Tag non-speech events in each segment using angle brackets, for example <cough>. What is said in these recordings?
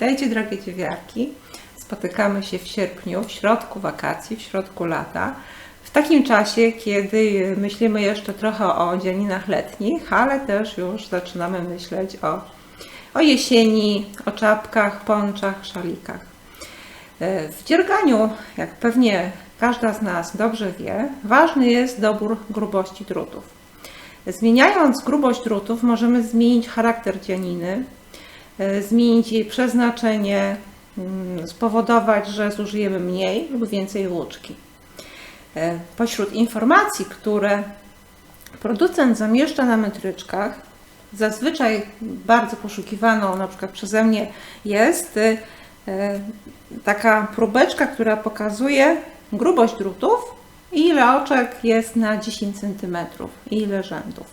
Witajcie drogie dziewiarki. Spotykamy się w sierpniu, w środku wakacji, w środku lata. W takim czasie, kiedy myślimy jeszcze trochę o dzianinach letnich, ale też już zaczynamy myśleć o, o jesieni, o czapkach, ponczach, szalikach. W dzierganiu, jak pewnie każda z nas dobrze wie, ważny jest dobór grubości drutów. Zmieniając grubość drutów, możemy zmienić charakter dzianiny, zmienić jej przeznaczenie, mm, spowodować, że zużyjemy mniej lub więcej włóczki. E, Pośród informacji, które producent zamieszcza na metryczkach, zazwyczaj bardzo poszukiwaną na przykład przeze mnie jest e, e, taka próbeczka, która pokazuje grubość drutów i ile oczek jest na 10 cm i ile rzędów.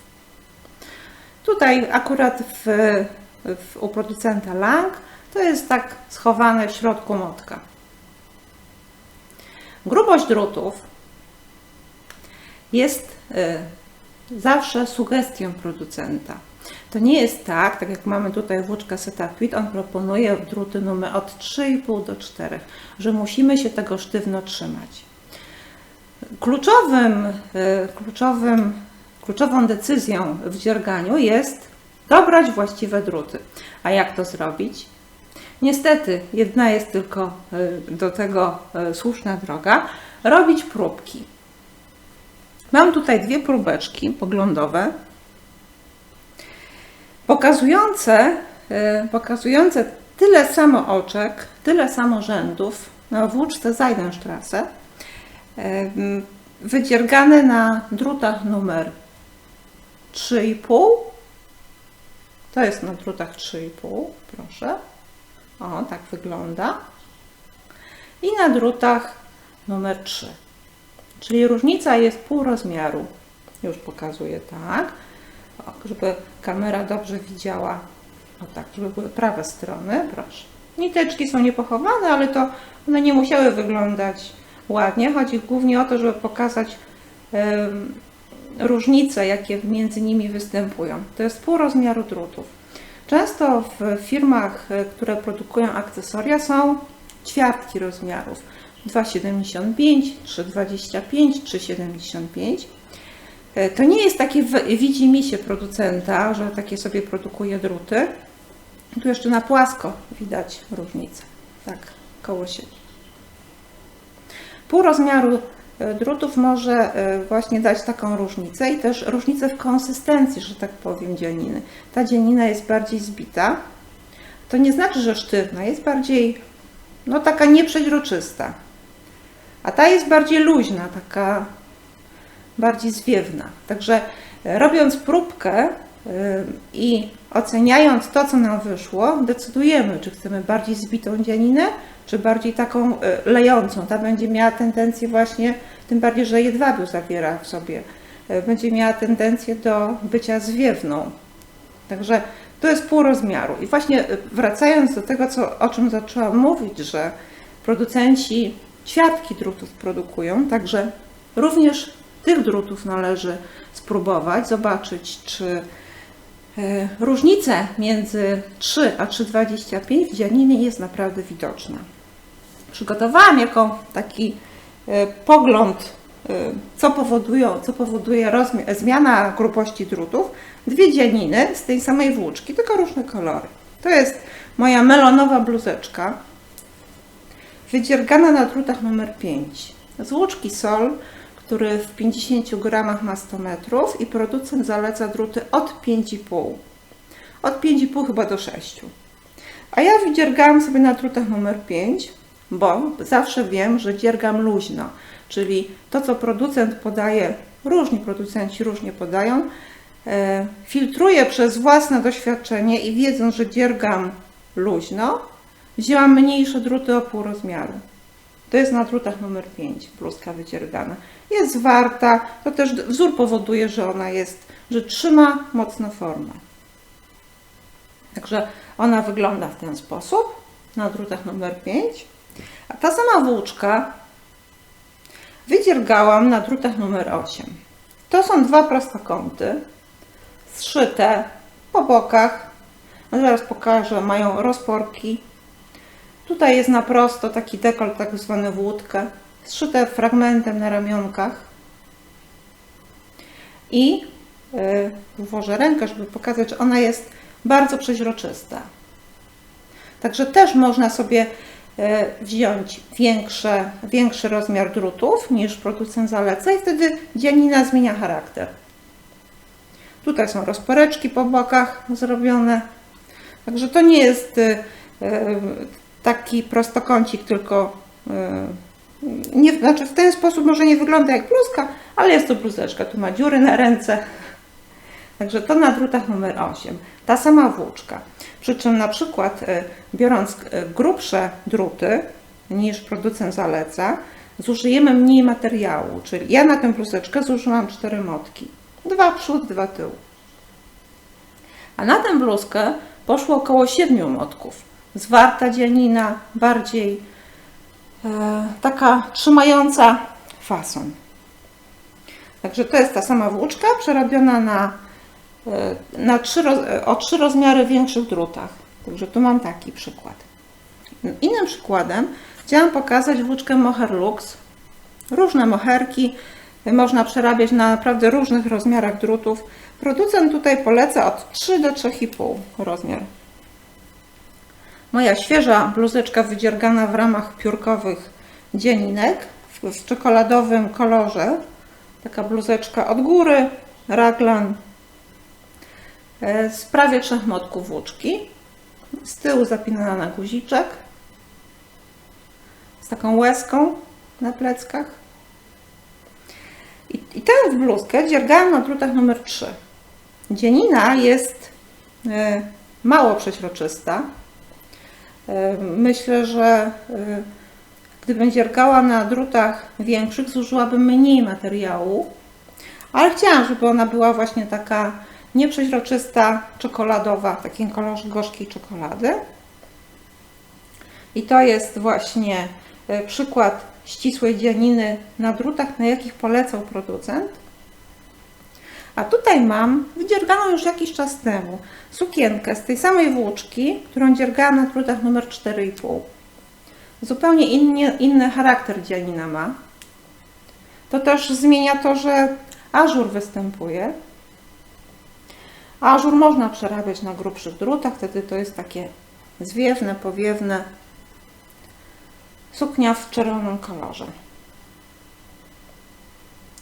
Tutaj akurat w, w, u producenta Lang to jest tak schowane w środku motka. Grubość drutów jest y, zawsze sugestią producenta. To nie jest tak, tak jak mamy tutaj włóczka Setapit, on proponuje druty numer od 3,5 do 4, że musimy się tego sztywno trzymać. Kluczowym, y, kluczowym, kluczową decyzją w dzierganiu jest dobrać właściwe druty. A jak to zrobić? Niestety, jedna jest tylko y, do tego y, słuszna droga robić próbki. Mam tutaj dwie próbeczki poglądowe, pokazujące, y, pokazujące tyle samo oczek, tyle samo rzędów na włóczce Seidenstrasse, wydziergane na drutach numer 3,5. To jest na drutach 3,5, proszę. O, tak wygląda. I na drutach numer 3. Czyli różnica jest pół rozmiaru. Już pokazuję tak, żeby kamera dobrze widziała. O tak, żeby były prawe strony, proszę. Niteczki są niepochowane, ale to one nie musiały wyglądać ładnie. Chodzi głównie o to, żeby pokazać różnice, jakie między nimi występują. To jest pół rozmiaru drutów. Często w firmach, e, które produkują akcesoria, są ćwiartki rozmiarów 2,75, 3,25, 3,75. E, To nie jest takie widzi mi się producenta, że takie sobie produkuje druty. Tu jeszcze na płasko widać różnicę. Tak, koło siebie. Pół rozmiaru drutów może e, właśnie dać taką różnicę i też różnicę w konsystencji, że tak powiem, dzianiny. Ta dzianina jest bardziej zbita. To nie znaczy, że sztywna, jest bardziej, no taka nieprzeźroczysta. A ta jest bardziej luźna, taka bardziej zwiewna. Także e, robiąc próbkę e, i oceniając to, co nam wyszło, decydujemy, czy chcemy bardziej zbitą dzianinę, czy bardziej taką e, lejącą. Ta będzie miała tendencję właśnie, tym bardziej, że jedwabiu zawiera w sobie, e, będzie miała tendencję do bycia zwiewną. Także to jest pół rozmiaru. I właśnie e, wracając do tego, co, o czym zaczęłam mówić, że producenci ćwiartki drutów produkują, także również tych drutów należy spróbować, zobaczyć, czy różnica między 3 a 3,25 w dzianinie jest naprawdę widoczna. Przygotowałam jako taki e, pogląd, e, co, powodują, co powoduje zmiana grubości drutów, dwie dzianiny z tej samej włóczki, tylko różne kolory. To jest moja melonowa bluzeczka, wydziergana na drutach numer 5. Z włóczki Sol, który w 50 gramach ma 100 metrów i producent zaleca druty od 5,5. Od 5,5 chyba do 6. A ja wydziergałam sobie na drutach numer 5, bo zawsze wiem, że dziergam luźno. Czyli to, co producent podaje, różni producenci różnie podają, e, filtruję przez własne doświadczenie i wiedząc, że dziergam luźno, wzięłam mniejsze druty o pół rozmiaru. To jest na drutach numer 5, bluzka wydziergana. Jest zwarta, to też wzór powoduje, że ona jest, że trzyma mocno formę. Także ona wygląda w ten sposób na drutach numer 5. A ta sama włóczka wydziergałam na drutach numer 8. To są dwa prostokąty zszyte po bokach. No zaraz pokażę, mają rozporki Tutaj jest na prosto taki dekolt, tak zwany w łódkę, zszyte fragmentem na ramionkach. I yy, włożę rękę, żeby pokazać, że ona jest bardzo przeźroczysta. Także też można sobie wziąć większe, większy rozmiar drutów niż producent zaleca i wtedy dzianina zmienia charakter. Tutaj są rozporeczki po bokach zrobione. Także to nie jest e, e, taki prostokącik, tylko nie, znaczy w ten sposób może nie wygląda jak bluzka, ale jest to bluzeczka. Tu ma dziury na ręce. Także to na drutach numer 8. Ta sama włóczka. Przy czym na przykład e, biorąc e, grubsze druty niż producent zaleca, zużyjemy mniej materiału. Czyli ja na tę bluzeczkę zużyłam 4 motki. Dwa przód, dwa tył. A na tę bluzkę poszło około 7 motków. Zwarta dzielnina, bardziej e, taka trzymająca fason. Także to jest ta sama włóczka przerobiona na na trzy, o trzy rozmiary większych drutach. Także tu mam taki przykład. Innym przykładem chciałam pokazać włóczkę Moher Lux. Różne moherki można przerabiać na naprawdę różnych rozmiarach drutów. Producent tutaj poleca od 3 do 3,5 rozmiar. Moja świeża bluzeczka wydziergana w ramach piórkowych dzieninek w, czekoladowym kolorze. Taka bluzeczka od góry, raglan E, z prawie trzech motków włóczki. Z tyłu zapinana na guziczek. Z taką łezką na pleckach. I, i tę bluzkę dziergałam na drutach numer 3. Dzienina jest e, mało przeźroczysta. E, myślę, że gdybym dziergała na drutach większych, zużyłabym mniej materiału, ale chciałam, żeby ona była właśnie taka nieprzeźroczysta, czekoladowa, w takim kolorze gorzkiej czekolady. I to jest właśnie e, przykład ścisłej dzianiny na drutach, na jakich polecał producent. A tutaj mam wydzierganą już jakiś czas temu sukienkę z tej samej włóczki, którą dziergałam na drutach numer 4,5. Zupełnie inny, inny charakter dzianina ma. To też zmienia to, że ażur występuje. Ażur można przerabiać na grubszych drutach, wtedy to jest takie zwiewne, powiewne. Suknia w czerwonym kolorze.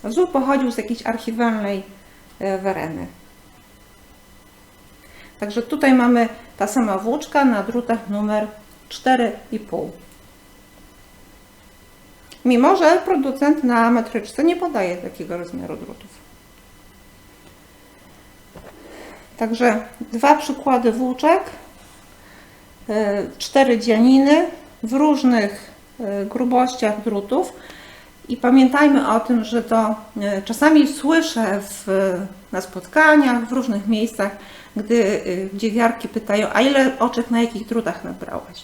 Wzór pochodził z jakiejś archiwalnej e, wereny. Także tutaj mamy ta sama włóczka na drutach numer 4,5. Mimo, że producent na metryczce nie podaje takiego rozmiaru drutów. Także dwa przykłady włóczek, e, cztery dzianiny w różnych e, grubościach drutów. I pamiętajmy o tym, że to e, czasami słyszę w, na spotkaniach, w różnych miejscach, gdy dziewiarki pytają, a ile oczek na jakich drutach nabrałaś?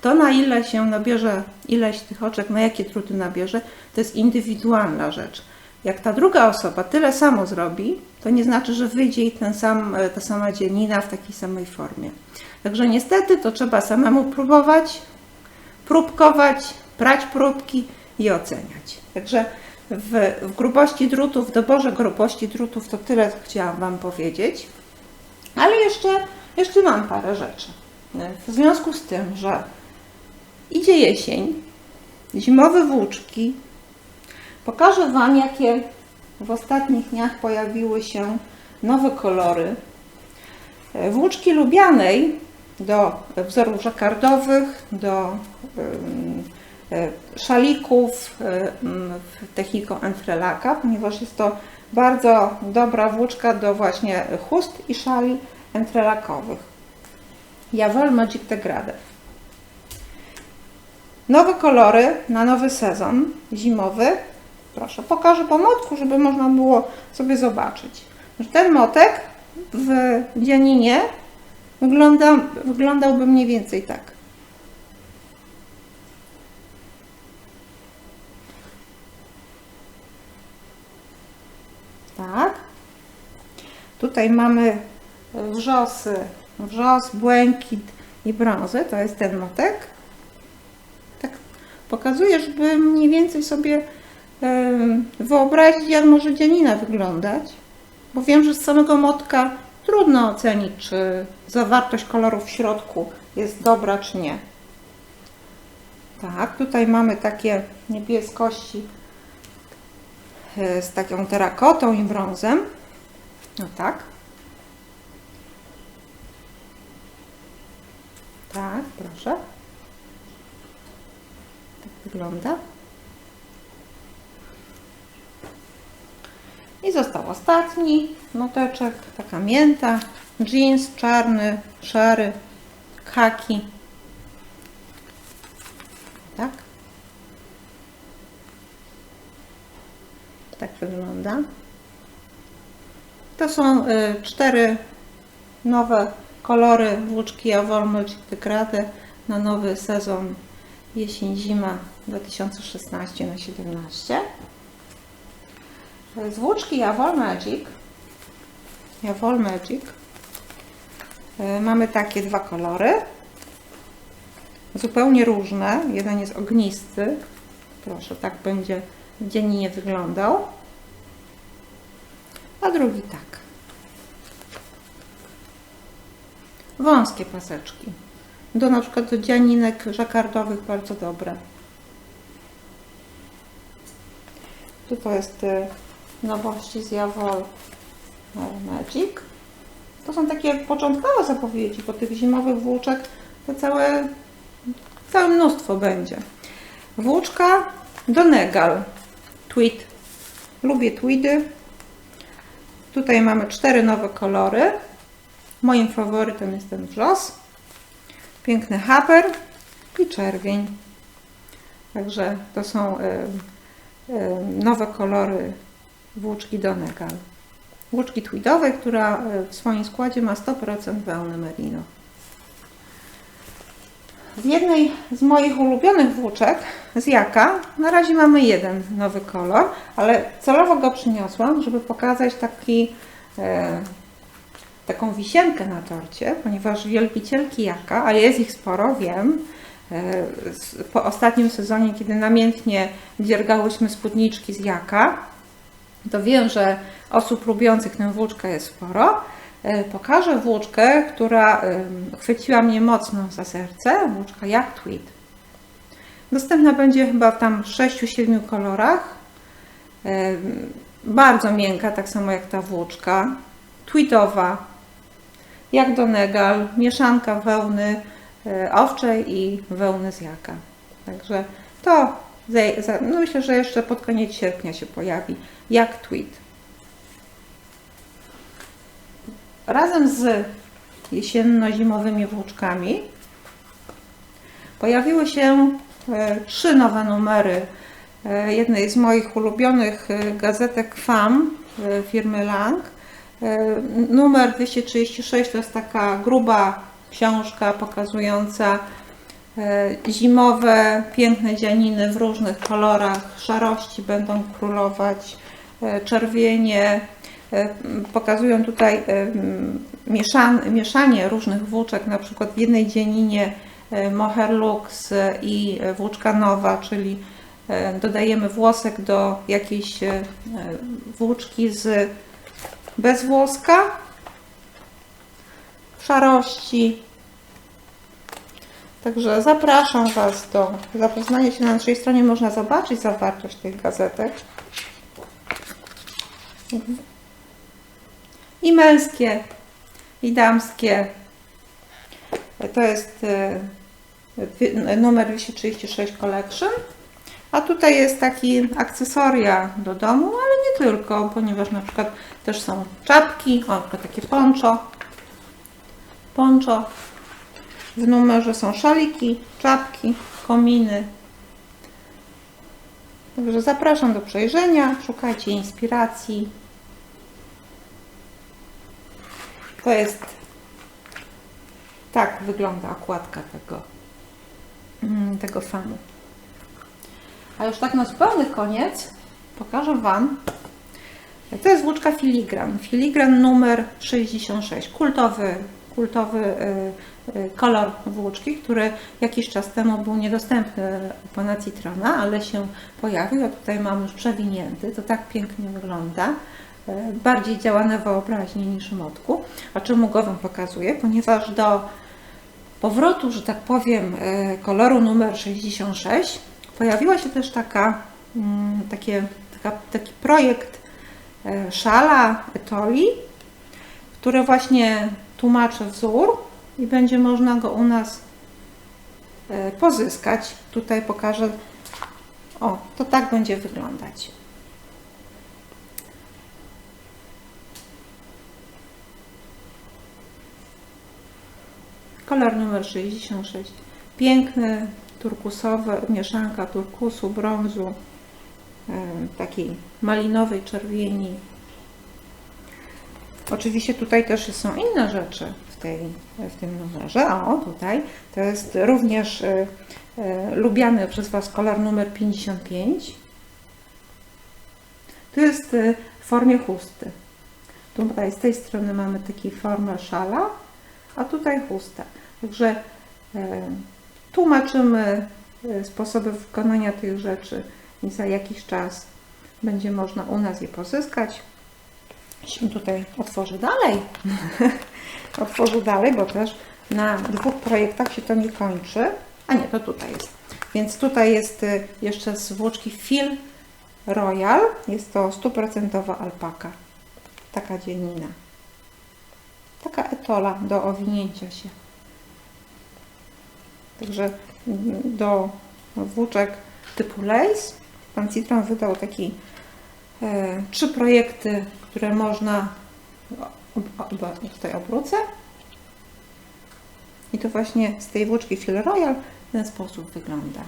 To na ile się nabierze, ileś tych oczek, na jakie druty nabierze, to jest indywidualna rzecz. Jak ta druga osoba tyle samo zrobi, to nie znaczy, że wyjdzie jej ten sam, e, ta sama dzielnina w takiej samej formie. Także niestety to trzeba samemu próbować, próbkować, brać próbki i oceniać. Także w, w grubości drutów, w doborze grubości drutów to tyle chciałam Wam powiedzieć. Ale jeszcze, jeszcze mam parę rzeczy. W związku z tym, że idzie jesień, zimowe włóczki, pokażę Wam, jakie w ostatnich dniach pojawiły się nowe kolory. E, włóczki lubianej do wzorów żakardowych, do e, szalików techniką entrelaka, ponieważ jest to bardzo dobra włóczka do właśnie chust i szali entrelakowych. Javel Magic Degrade. Nowe kolory na nowy sezon zimowy Proszę, pokażę po motku, żeby można było sobie zobaczyć. Ten motek w dzianinie wygląda, wyglądałby mniej więcej tak. Tak. Tutaj mamy wrzosy, wrzos, błękit i brązy, to jest ten motek. Pokazuję, żeby mniej więcej sobie wyobrazić, jak może dzianina wyglądać. Bo wiem, że z samego motka trudno ocenić, czy zawartość kolorów w środku jest dobra, czy nie. Tak, tutaj mamy takie niebieskości e, z taką terakotą i brązem. No tak. Tak, proszę. Tak wygląda. I został ostatni noteczek, taka mięta, jeans czarny, szary, khaki. Tak. Tak wygląda. To są y, cztery nowe kolory włóczki Magic Degrade na nowy sezon jesień-zima 2016 na 17. Z włóczki Javol Magic Javol Magic y, mamy takie dwa kolory zupełnie różne. Jeden jest ognisty. Proszę, tak będzie dziennie wyglądał. A drugi tak. Wąskie paseczki. Do na przykład do dzianinek żakardowych bardzo dobre. Tu to jest y, nowości z Javol Magic. To są takie początkowe zapowiedzi, bo tych zimowych włóczek to całe Całe mnóstwo będzie. Włóczka Donegal. Tweed. Lubię tweedy. Tutaj mamy cztery nowe kolory. Moim faworytem jest ten wrzos. Piękny haper i czerwień. Także to są y, y, nowe kolory włóczki Donegal. Włóczki tweedowej, która y, w swoim składzie ma 100% wełny merino. Z jednej z moich ulubionych włóczek, z Jaka, na razie mamy jeden nowy kolor, ale celowo go przyniosłam, żeby pokazać taki, e, taką wisienkę na torcie, ponieważ wielbicielki Jaka, a jest ich sporo, wiem, e, po ostatnim sezonie, kiedy namiętnie dziergałyśmy spódniczki z Jaka, to wiem, że osób lubiących tę włóczkę jest sporo. E, Pokażę włóczkę, która chwyciła mnie mocno za serce. Włóczka jak Tweed. Dostępna będzie chyba w tam 6-7 kolorach. Em, Bardzo miękka, tak samo jak ta włóczka. Tweedowa, jak Donegal, mieszanka wełny e, owczej i wełny z jaka. Także to no myślę, że jeszcze pod koniec sierpnia się pojawi. Jak Tweed. Razem z jesienno-zimowymi włóczkami pojawiły się e, trzy nowe numery e, jednej z moich ulubionych e, gazetek FAM firmy Lang. Numer 236 to jest taka gruba książka pokazująca zimowe, piękne dzianiny w różnych kolorach. Szarości będą królować, e, czerwienie, E, Pokazują tutaj e, mieszanie różnych włóczek, na przykład w jednej dzieninie e, Mohair Lux e, i e, włóczka nowa, czyli e, dodajemy włosek do jakiejś e, e, włóczki z bez włoska, w szarości. Także zapraszam Was do zapoznania się na naszej stronie. Można zobaczyć zawartość tych gazetek. i męskie, i damskie. To jest e, numer 236 Collection. A tutaj jest taki akcesoria do domu, ale nie tylko, ponieważ na przykład też są czapki, o, takie poncho. Poncho. W numerze są szaliki, czapki, kominy. Także zapraszam do przejrzenia, szukajcie inspiracji. To jest. Tak wygląda okładka tego, mm, tego fanu. A już tak na zupełny koniec pokażę Wam. To jest włóczka filigran. Filigran numer 66. Kultowy kultowy y, y, kolor włóczki, który jakiś czas temu był niedostępny u pana Citrona, ale się pojawił. A tutaj mam już przewinięty, to tak pięknie wygląda. Y, Bardziej działa na wyobraźnię niż motku. A czemu go Wam pokazuję? Ponieważ do powrotu, że tak powiem, koloru numer 66 pojawiła się też taka, mm, takie, taka, taki projekt szala etoli, które właśnie tłumaczy wzór i będzie można go u nas e, pozyskać. Tutaj pokażę. O, to tak będzie wyglądać. Kolor numer 66. Piękny, turkusowy, mieszanka turkusu, brązu, e, takiej malinowej czerwieni, Oczywiście tutaj też są inne rzeczy w, tej, w tym numerze. O, tutaj to jest również y, y, lubiany przez Was kolor numer 55. Tu jest y, w formie chusty. Tutaj z tej strony mamy taką formę szala, a tutaj chustę. Także y, tłumaczymy y, sposoby wykonania tych rzeczy i za jakiś czas będzie można u nas je pozyskać się tutaj otworzy dalej. <laughs> otworzy dalej, bo też na dwóch projektach się to nie kończy. A nie, to tutaj jest. Więc tutaj jest y, jeszcze z włóczki Fil Royal. Jest to stuprocentowa alpaka. Taka dzielnina. Taka etola do owinięcia się. Także mm, do włóczek typu lace pan Citron wydał taki e, trzy projekty, które można tutaj obrócę i to właśnie z tej włóczki Fil Royal w ten sposób wygląda.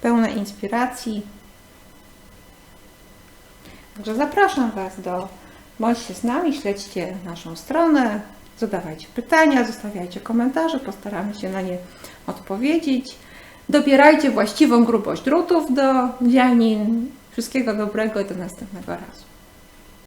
Pełne inspiracji. Także zapraszam Was do bądźcie z nami, śledźcie naszą stronę, zadawajcie pytania, zostawiajcie komentarze, postaramy się na nie odpowiedzieć. Dobierajcie właściwą grubość drutów do dzianin. Wszystkiego dobrego i do następnego razu.